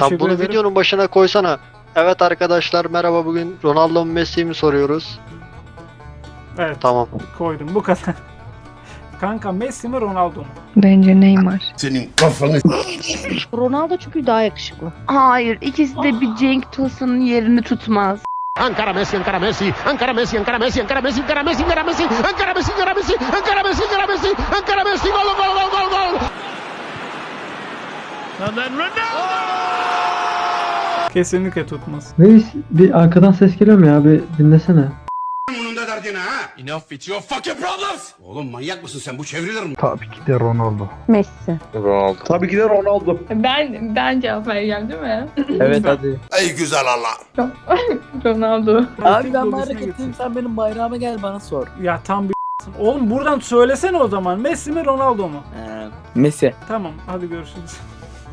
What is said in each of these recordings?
Tam bunu ederim. videonun başına koysana. Evet arkadaşlar merhaba bugün Ronaldo mu Messi mi soruyoruz. Evet Tamam. koydum bu kadar. Kanka Messi mi Ronaldo mu? Bence Neymar. Senin kafanı Ronaldo çünkü daha yakışıklı. Hayır, ikisi de bir Cenk Tosun'un yerini tutmaz. Ankara Messi, Ankara Messi, Ankara Messi, Ankara Messi, Ankara Messi, Ankara Messi, Ankara Messi, Ankara Messi, Ankara Messi, Ankara Messi, Ankara Messi, Ankara Messi, gol gol gol gol gol. Kesinlikle tutmaz. Reis bir arkadan ses geliyor mu ya? Bir dinlesene. Bunun da derdine ha. Enough with your fucking problems. Oğlum manyak mısın sen? Bu çevrilir mi? Tabii ki de Ronaldo. Messi. Tabii ki de Ronaldo. Ben ben cevap vereceğim değil mi? Evet hadi. Ey güzel Allah. Ronaldo. Abi ben gitsin. sen benim bayrağıma gel bana sor. Ya tam bir Oğlum buradan söylesene o zaman. Messi mi Ronaldo mu? Ee, Messi. Tamam hadi görüşürüz.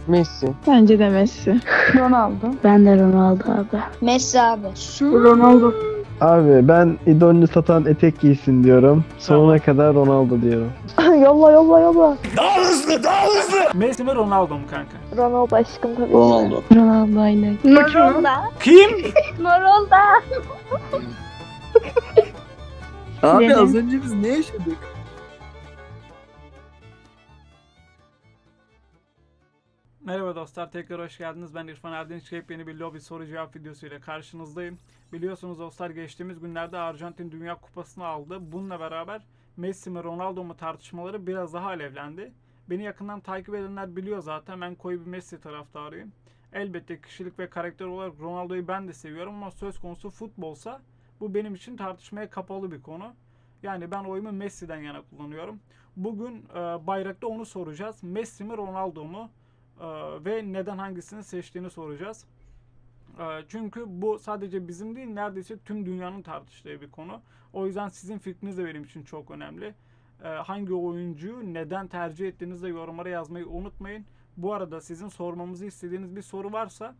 Messi. Bence de Messi. Ronaldo. Ben de Ronaldo abi. Messi abi. Ronaldo. Abi ben idolünü satan etek giysin diyorum. Sonuna kadar Ronaldo diyorum. yolla yolla yolla. Messi mi Ronaldo mu kanka? Ronaldo aşkım tabii. Ronaldo. Ronaldo aynen. Ronaldo. Kim? Ronaldo. Abi az önce biz ne yaşadık? Merhaba dostlar tekrar hoş geldiniz. Ben İrfan Erdinç. Yepyeni bir lobi soru cevap videosuyla karşınızdayım. Biliyorsunuz dostlar geçtiğimiz günlerde Arjantin Dünya Kupası'nı aldı. Bununla beraber Messi mi Ronaldo mu tartışmaları biraz daha alevlendi. Beni yakından takip edenler biliyor zaten ben koyu bir Messi taraftarıyım. Elbette kişilik ve karakter olarak Ronaldo'yu ben de seviyorum ama söz konusu futbolsa bu benim için tartışmaya kapalı bir konu. Yani ben oyumu Messi'den yana kullanıyorum. Bugün e, bayrakta onu soracağız. Messi mi Ronaldo mu? Ee, ve neden hangisini seçtiğini soracağız. Ee, Çünkü bu sadece bizim değil neredeyse tüm dünyanın tartıştığı bir konu. O yüzden sizin fikriniz de benim için çok önemli. Ee, Hangi oyuncuyu neden tercih ettiğinizi de yorumlara yazmayı unutmayın. Bu arada sizin sormamızı istediğiniz bir soru varsa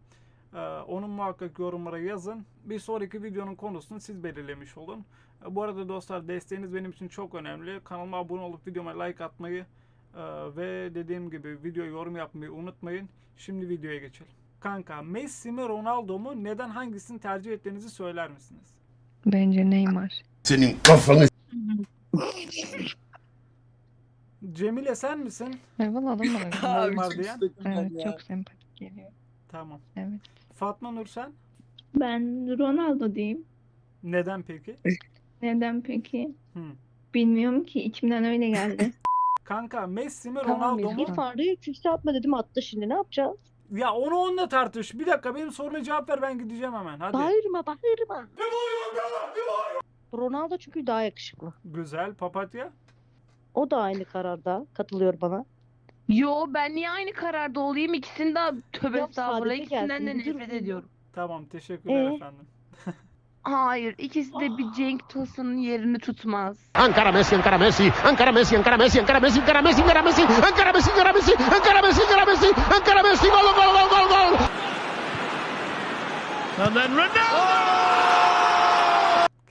e, onu muhakkak yorumlara yazın. Bir sonraki videonun konusunu siz belirlemiş olun. Bu arada dostlar desteğiniz benim için çok önemli. Kanalıma abone olup videoma like atmayı ve dediğim gibi video yorum yapmayı unutmayın. Şimdi videoya geçelim. Kanka Messi mi Ronaldo mu? Neden hangisini tercih ettiğinizi söyler misiniz? Bence Neymar. Senin kafanı Cemile sen misin? Evet. Abi Neymar diyen? Evet ya. çok sempatik geliyor. Tamam. Evet. Fatma Nur sen? Ben Ronaldo diyeyim. Neden peki? Neden peki? Hı. Bilmiyorum ki içimden öyle geldi. Kanka Messi mi Tamam, Ronaldo mu? İrfan Reis üstü atma dedim attı şimdi ne yapacağız? Ya onu onunla tartış. Bir dakika benim soruma cevap ver ben gideceğim hemen. Hadi. Bağırma bağırma. Ronaldo çünkü daha yakışıklı. Güzel. Papatya. O da aynı kararda. Katılıyor bana. Yo ben niye aynı kararda olayım? İkisini de tövbe Ya estağfurullah. sadece İkisinden de gelsin, bir nefret ediyorum. Tamam teşekkürler Ee? efendim. Hayır, ikisi de bir Cenk Tosun'un yerini tutmaz. Ankara Messi, Ankara Messi, Ankara Messi, Ankara Messi, Ankara Messi, Ankara Messi, Ankara Messi, Ankara Messi, Ankara Messi, Ankara Messi, Ankara Messi, Ankara Messi, gol gol gol gol gol.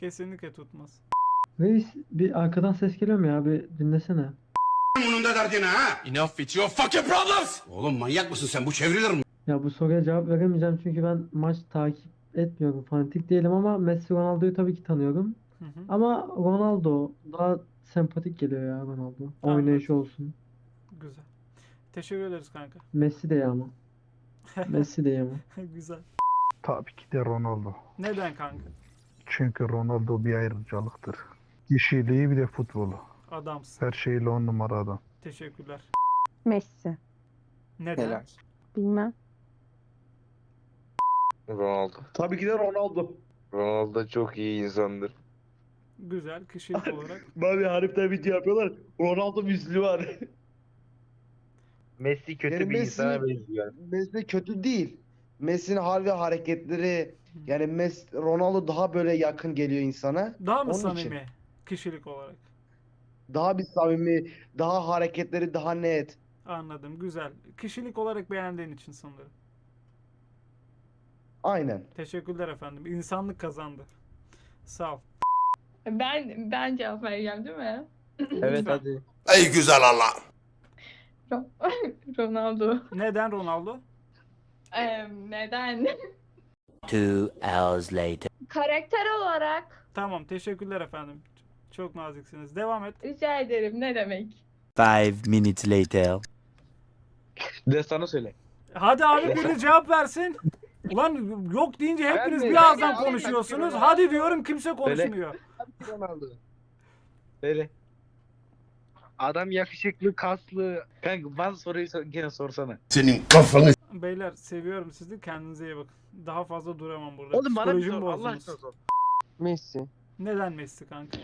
Kesinlikle tutmaz. Reis bir arkadan ses geliyor mu ya? Bir dinlesene. Bunun da derdine ha. Enough with your fucking problems. Oğlum manyak mısın sen? Bu çevrilir mi? Ya bu soruya cevap veremeyeceğim çünkü ben maç takip etmiyorum. Fanatik değilim ama Messi Ronaldo'yu tabii ki tanıyorum. Hı hı. Ama Ronaldo daha sempatik geliyor ya Ronaldo. Oynayışı olsun. Güzel. Teşekkür ederiz kanka. Messi de ya ama. Messi de ya ama. Güzel. Tabii ki de Ronaldo. Neden kanka? Çünkü Ronaldo bir ayrıcalıktır. Kişiliği bir de futbolu. Adamsın. Her şeyle on numara adam. Teşekkürler. Messi. Neden? Helal. Bilmem. Ronaldo. Tabii ki de Ronaldo. Ronaldo çok iyi insandır. Güzel. Kişilik olarak. Abi harbiden video yapıyorlar. Ronaldo yüzlü var. Messi kötü Yani bir Messi- insana benziyor. Messi kötü değil. Messi'nin hal ve hareketleri yani Messi, Ronaldo daha böyle yakın geliyor insana. Daha mı Onun samimi? için. Kişilik olarak. Daha bir samimi, daha hareketleri daha net. Anladım. Güzel. Kişilik olarak beğendiğin için sanırım. Aynen. Teşekkürler efendim. İnsanlık kazandı. Sağ ol. Ben ben cevap vereceğim değil mi? Evet Lütfen. hadi. Ey güzel Allah. Ronaldo. Neden Ronaldo? neden? Two hours later. Karakter olarak Tamam teşekkürler efendim. Çok naziksiniz. Devam et. rica ederim ne demek? Five minutes later. Destanı söyle. Hadi abi biri cevap versin. Ulan yok deyince hepiniz bir ağızdan konuşuyorsunuz. Hadi diyorum kimse konuşmuyor. Ronaldo. Söyle. Adam yakışıklı, kaslı. Kanka bana soruyu sor- gene sorsana. Beyler seviyorum sizi. Kendinize iyi bakın. Daha fazla duramam burada. Oğlum bana bir Psikolojimi sor. Allah bozdunuz. aşkına sor. Messi. Neden Messi kanka?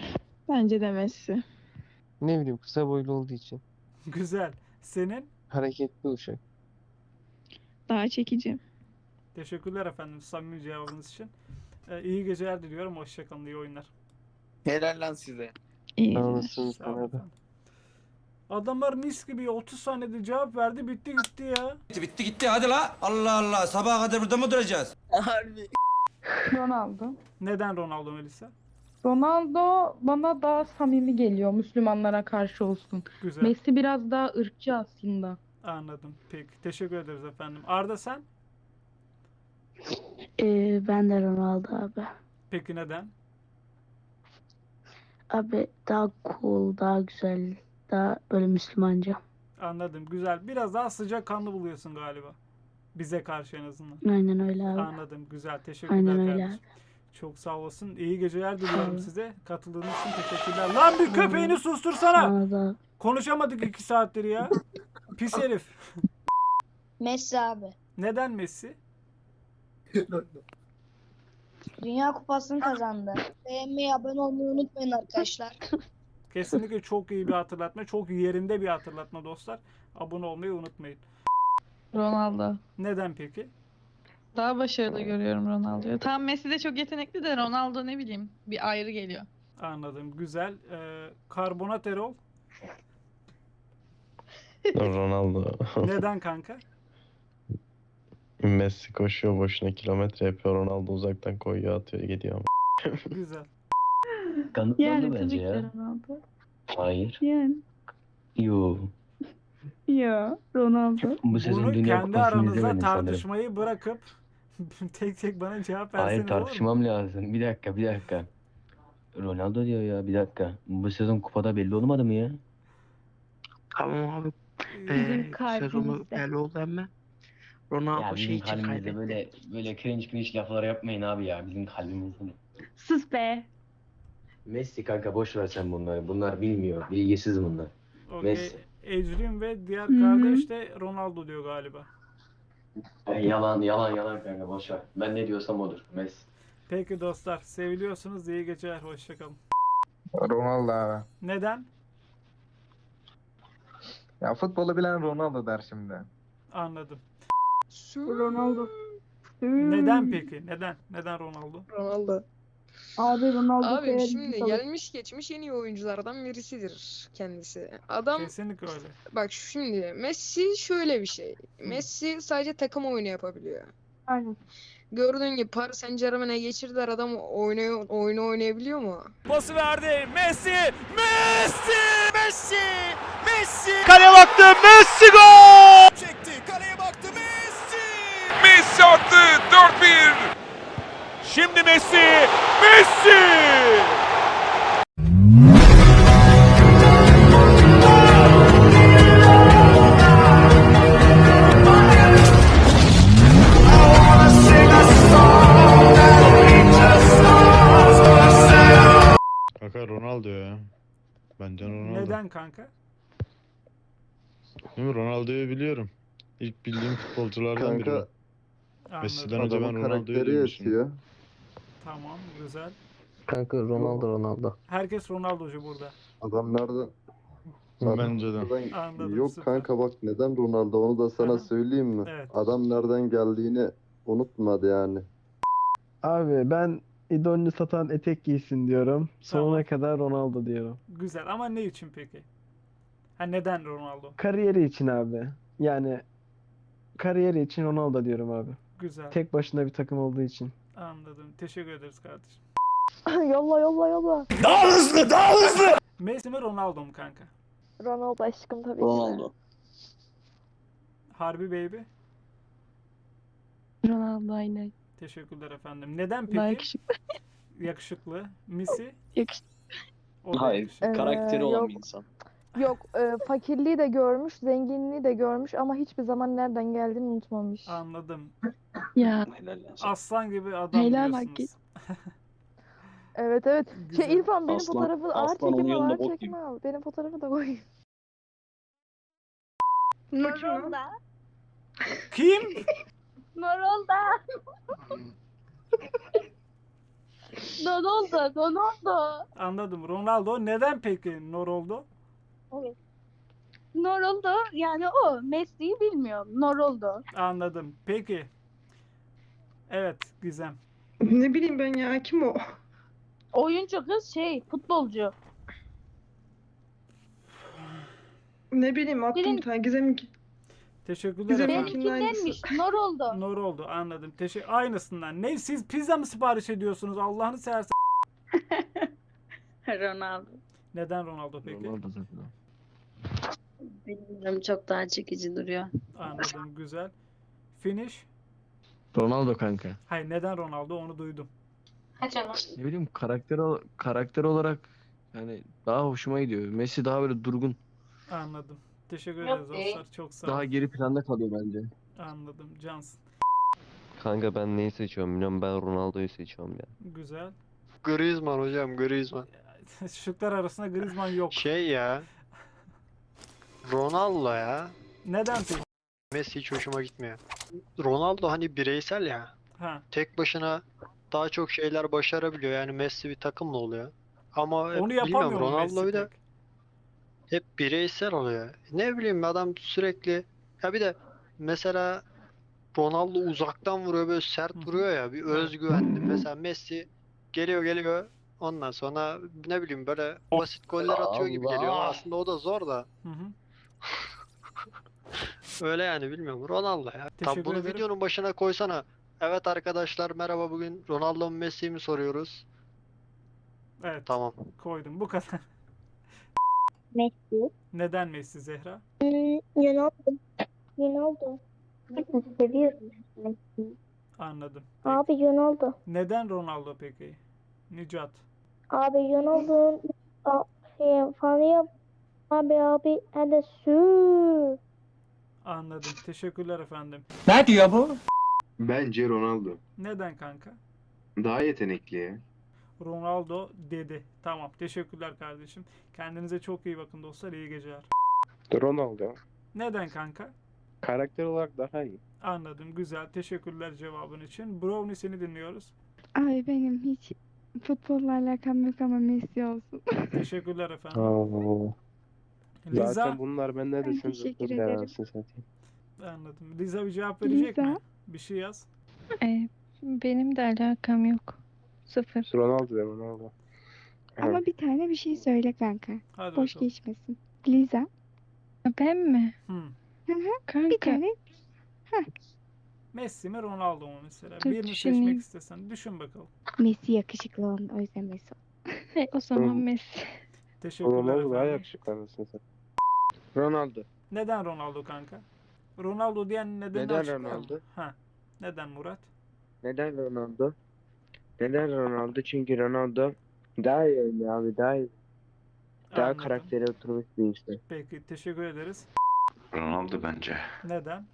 Bence de Messi. Ne bileyim kısa boylu olduğu için. Güzel. Senin? Hareketli uşak. Daha çekici. Teşekkürler efendim samimi cevabınız için. Ee, iyi geceler diliyorum. Hoşçakalın. iyi oyunlar. Helal lan size. İyi. Sağ Sağ olun efendim. Adamlar mis gibi 30 saniyede cevap verdi bitti gitti ya. Bitti gitti hadi la. Allah Allah sabaha kadar burada mı duracağız? Harbi. Ronaldo. Neden Ronaldo Melisa? Ronaldo bana daha samimi geliyor Müslümanlara karşı olsun. Güzel. Messi biraz daha ırkçı aslında. Anladım. Peki. Teşekkür ederiz efendim. Arda sen? Ee, ben de Ronaldo abi. Peki neden? Abi daha cool, daha güzel, daha böyle Müslümanca. Anladım. Güzel. Biraz daha sıcak kanlı buluyorsun galiba. Bize karşı en azından. Aynen öyle abi. Anladım. Güzel. Teşekkürler Aynen öyle kardeşim. Çok sağ olasın. İyi geceler diliyorum size. Katıldığınız için teşekkürler. Lan bir köpeğini sustursana. Sana da Konuşamadık iki saattir ya. Pis herif. Messi abi. Neden Messi? Dünya Kupası'nı kazandı. Beğenmeyi, abone olmayı unutmayın arkadaşlar. Kesinlikle çok iyi bir hatırlatma. Çok yerinde bir hatırlatma dostlar. Abone olmayı unutmayın. Ronaldo. Neden peki? Daha başarılı görüyorum Ronaldo'yu. Tam Messi de çok yetenekli de Ronaldo ne bileyim bir ayrı geliyor. Anladım. Güzel. Ee, karbonat Erol. Ronaldo. Neden kanka? Messi koşuyor boşuna kilometre yapıyor. Ronaldo uzaktan koyuyor atıyor gidiyor. Güzel. Yani tabii ki de Ronaldo. Hayır. Yani. Yo. Ya Ronaldo. Bu Bunu kendi aranızda tartışmayı bırakıp tek tek bana cevap verseniz olur mu? lazım. Bir dakika bir dakika. Ronaldo diyor ya bir dakika. Bu sezon kupada belli olmadı mı ya? Tamam abi. Bizim kalbimizde. belli oldu ama. Ya Ronaldo şey bizim için kalbimizde kaybetti. böyle böyle cringe cringe laflar yapmayın abi ya bizim kalbimizde. Sus be. Messi kanka boş ver sen bunları. Bunlar bilmiyor. Bilgisiz bunlar. Okey. Messi. Ecrin ve diğer Hı hı. kardeş de Ronaldo diyor galiba. yalan yalan yalan kanka boş ver. Ben ne diyorsam odur. Messi. Peki dostlar. Seviliyorsunuz. İyi geceler. Hoşçakalın. Ronaldo abi. Neden? Ya futbolu bilen Ronaldo der şimdi. Anladım. Ronaldo. Neden peki? Neden? Neden Ronaldo? Ronaldo. Abi Ronaldo Abi şimdi gelmiş geçmiş en iyi oyunculardan birisidir kendisi. Adam Kesinlikle öyle. bak şimdi Messi şöyle bir şey. Messi sadece takım oyunu yapabiliyor. Aynen. Gördüğün gibi Paris Saint Germain'e geçirdiler adam oyunu, oyunu oynayabiliyor mu? Pası verdi. Messi! Messi! Messi! Messi! Kaleye baktı. Messi gol! Çekti. Kaleye baktı Messi! Messi attı 4-1. Şimdi Messi! Messi! Kanka Ronaldo ya. Bence Ronaldo. Neden kanka? Değil mi? Ronaldo'yu biliyorum. İlk bildiğim futbolculardan biri. Anladım. Messi'den önce ben Ronaldo'yu duymuştum. Tamam. Güzel. Kanka Ronaldo Ronaldo. Herkes Ronaldocu burada. Adam nereden? Bence de. Anladım. süper. bak neden Ronaldo onu da Aha. sana söyleyeyim mi? Evet. Adam nereden geldiğini unutmadı yani. Abi ben idolünü satan etek giysin diyorum. Sonuna Tamam. kadar Ronaldo diyorum. Güzel ama ne için peki? Ha neden Ronaldo? Kariyeri için abi. Yani kariyeri için Ronaldo diyorum abi. Güzel. Tek başına bir takım olduğu için. Anladım. Teşekkür ederiz kardeşim. yolla yolla yolla. Daha hızlı, daha hızlı! Messi mi Ronaldo mu kanka? Ronaldo aşkım tabii Ronaldo. Harbi baby. Ronaldo aynen. Teşekkürler efendim. Neden Daha peki? yakışıklı. Yakışıklı. Messi? Yakışıklı. O da Hayır, yakışıklı. karakteri olan yok. bir insan. Yok e, fakirliği de görmüş, zenginliği de görmüş ama hiçbir zaman nereden geldiğini unutmamış. Anladım. Ya Helal. Aslan gibi adam Helal diyorsunuz. Evet evet. Güzel. Şey İrfan benim Aslan- fotoğrafı ağır aslan onun çekim al, yanında ağır çekim gibi. al. Benim fotoğrafı da koy. Norolda. Kim? Norolda. Ronaldo. Ronaldo. Anladım. Ronaldo. Neden peki Noroldo? Noroldo yani o. Messi'yi bilmiyorum. Noroldo. Anladım. Peki. Evet Gizem. Ne bileyim ben ya kim o? Oyuncu kız şey futbolcu. Ne bileyim attım bir tane gizem Teşekkürler Gizem efendim. Kimin aynısı? Benimkindenmiş. Noroldo. Noroldo anladım. Teşekkür aynısından. Ne siz pizza mı sipariş ediyorsunuz? Allah'ını seversen. Ronaldo. Neden Ronaldo peki? Ronaldo zaten. Bilmiyorum çok daha çekici duruyor. Anladım. Güzel. Finish. Ronaldo kanka. Hayır neden Ronaldo onu duydum. Ne bileyim karakter ol- karakter olarak yani daha hoşuma gidiyor. Messi daha böyle durgun. Anladım. Teşekkür ederiz dostlar. Çok sağ Daha olun. geri planda kalıyor bence. Anladım. Cansın. Kanka ben neyi seçiyorum bilmiyorum ben Ronaldo'yu seçiyorum ya. Güzel. Griezmann hocam Griezmann. Şıklar arasında Griezmann yok. Şey ya. Ronaldo ya. Neden peki? Messi hiç hoşuma gitmiyor. Ronaldo hani bireysel ya. Ha. Tek başına daha çok şeyler başarabiliyor. Yani Messi bir takımla oluyor. Ama Onu bilmiyorum yapamıyor mu Ronaldo Messi bir de pek? hep bireysel oluyor. Ne bileyim adam sürekli ya bir de mesela Ronaldo uzaktan vuruyor böyle sert Hı vuruyor ya bir özgüvenli. Mesela Messi geliyor geliyor ondan sonra ne bileyim böyle basit goller atıyor gibi geliyor. Ama Allah! aslında o da zor da. Hı hı. Öyle yani bilmiyorum. Ronaldo ya. Tam bunu ederim. videonun başına koysana. Evet arkadaşlar merhaba bugün Ronaldo mu Messi mi soruyoruz. Evet. Tamam. Koydum. Bu kadar. Messi. Neden Messi Zehra? Ronaldo. Ronaldo. Seviyorum Messi. Anladım. Abi Ronaldo. Neden Ronaldo peki? Nicat. Abi Ronaldo'nun şey, fanıyım. Abi abi hadi su. Anladım. Teşekkürler efendim. Bence Ronaldo. Neden kanka? Daha yetenekli. Ronaldo dedi. Tamam. Teşekkürler kardeşim. Kendinize çok iyi bakın dostlar. İyi geceler. Ronaldo. Neden kanka? Karakter olarak daha iyi. Anladım. Güzel. Teşekkürler cevabın için. Brownie seni dinliyoruz. Ay benim hiç futbolla alakam yok ama Messi olsun. Teşekkürler efendim. Oo. Liza. Zaten bunlar ben ne Ben düşündüm teşekkür ederim. Anladım. Liza bir cevap verecek mi? Liza. Bir şey yaz. Ee, benim de alakam yok. Sıfır. Ronaldo de Ronaldo. Ama bir tane bir şey söyle kanka. Hadi Boş bakalım. geçmesin. Liza. Ben mi? Hı. Hı hı. Kanka. Bir tane Messi mi Ronaldo mu mesela? Dur, Birini düşüneyim. seçmek istesen düşün bakalım. Messi yakışıklı olan o yüzden Messi. E, o zaman Messi. Teşekkürler Ronaldo daha efendim. yakışıklı anasını satayım. Ronaldo. Neden Ronaldo kanka? Ronaldo diyen Neden mı? Ronaldo? Ha. Neden Murat? Neden Ronaldo? Neden Ronaldo? Çünkü Ronaldo daha iyi oynuyor abi daha iyi. Daha Anladım. karaktere oturmuş bir insan. Peki teşekkür ederiz. Ronaldo bence. Neden?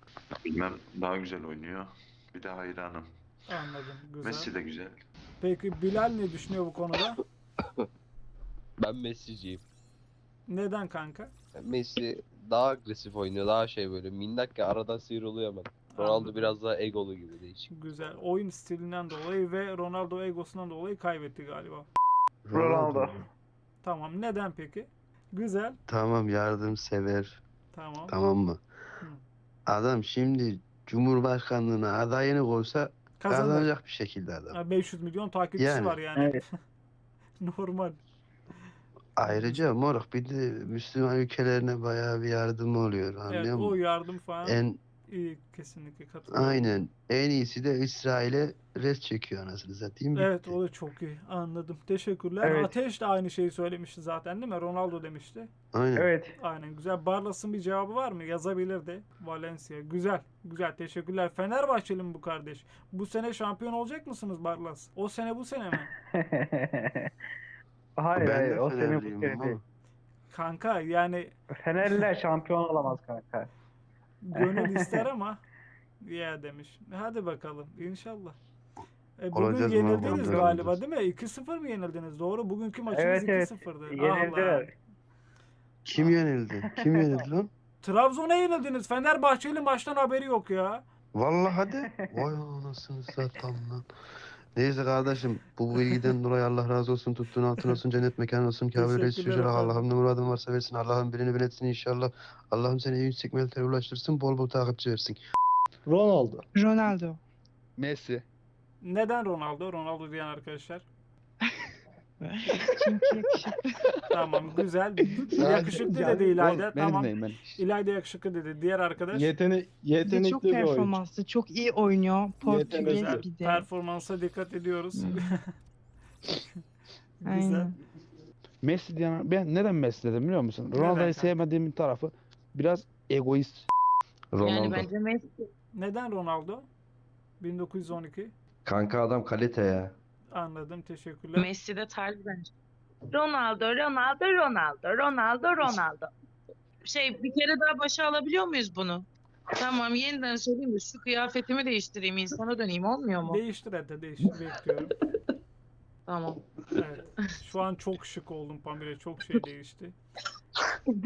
Bilmem daha güzel oynuyor. Bir de hayranım. Anladım. Güzel. de güzel. Peki Bilal ne düşünüyor bu konuda? Ben Messi'ciyim. Neden kanka? Messi daha agresif oynuyor. Daha şey böyle minnak ya aradan sıyrılıyor hemen. Ronaldo Anladım. biraz daha egolu gibi değişik. Güzel. Oyun stilinden dolayı ve Ronaldo egosundan dolayı kaybetti galiba. Ronaldo. Tamam. Neden peki? Güzel. Tamam yardımsever Tamam. tamam mı? Hı. Adam şimdi Cumhurbaşkanlığına adayını koysa Kazanır. kazanacak bir şekilde adam. Ha, 500 milyon takipçisi Yani. var yani. Normal. Ayrıca moruk bir de Müslüman ülkelerine bayağı bir yardımı oluyor Evet anlıyor o musun? yardım falan En İyi kesinlikle katılıyorum. Aynen. En iyisi de İsrail'e res çekiyor anasını satayım. Evet bitti. o da çok iyi. Anladım. Teşekkürler. Evet. Ateş de aynı şeyi söylemişti zaten değil mi? Ronaldo demişti. Aynen. Evet. Aynen güzel. Barlas'ın bir cevabı var mı? Yazabilirdi. Valencia. Güzel. Güzel. Teşekkürler. Fenerbahçeli mi bu kardeş? Bu sene şampiyon olacak mısınız Barlas? O sene bu sene mi? hayır Ben hayır o senin değil. Kanka yani Fenerliler şampiyon olamaz kanka. gönül ister ama ya demiş. Hadi bakalım. İnşallah. E, bugün Olacağız yenildiniz Olacağız. galiba değil mi? 2-0 mı yenildiniz? Doğru. Bugünkü maçınız Evet, evet. 2-0'dı. Yenildiler. Kim yenildi? Kim yenildi lan? Trabzon'a yenildiniz. Fenerbahçeli maçtan haberi yok ya. Vallahi hadi. Vay anasını satayım lan. Neyse kardeşim bu bilgiden dolayı Allah razı olsun. Tuttuğun altın olsun, cennet mekan olsun. Kabe reis efendim. Allah'ım ne muradın varsa versin. Allah'ım birini bin etsin inşallah. Allah'ım seni en yüksek mertebeye ulaştırsın. Bol bol takipçi versin. Ronaldo. Ronaldo. Messi. Neden Ronaldo? Ronaldo diyen arkadaşlar. Çünkü yakışıklı. Tamam güzel. yakışıklı dedi İlayda. Tamam. ben. İlayda yakışıklı dedi. Diğer arkadaş. Yetene Bir de yetenekli çok bir oyuncu. performanslı. Çok iyi oynuyor. Portekiz Güzel. bir de. Performansa dikkat ediyoruz. güzel. Aynen. Messi diyen ben neden Messi dedim biliyor musun? Neden Ronaldo'yu kanka? sevmediğim tarafı biraz egoist. Ronaldo. Messi. Neden Ronaldo? 1912. Kanka adam kalite ya. Anladım. Teşekkürler. Messi de tarzı bence. Ronaldo, Ronaldo, Ronaldo, Ronaldo, Ronaldo. Şey bir kere daha başa alabiliyor muyuz bunu? Tamam yeniden söyleyeyim de şu kıyafetimi değiştireyim insana döneyim olmuyor mu? Değiştir hadi değiştir. Bekliyorum. Tamam. Evet. Şu an çok şık oldum Pamela. Çok şey değişti.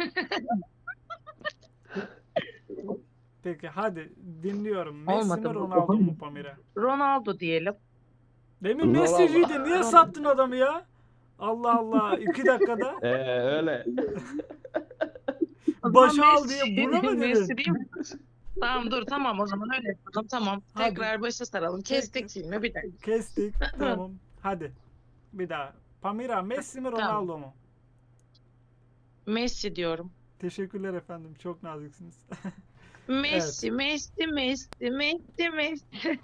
Peki hadi dinliyorum. Messi Olmadı mi bu. Ronaldo mu Pamela? Ronaldo diyelim. Demin. Messi'ciydi. Niye sattın adamı ya? Allah Allah. iki dakikada. Ee öyle. Başa al Messi- diye buna mı dedin? Messi değil mi? Tamam dur tamam o zaman öyle yapalım tamam. Hadi. Tekrar başa saralım. Kestik filmi bir dakika. Kestik. tamam. Hadi. Bir daha. Pamira Messi mi Ronaldo mu? Messi diyorum. Teşekkürler efendim. Çok naziksiniz. Messi, Messi, Messi, Messi, Messi.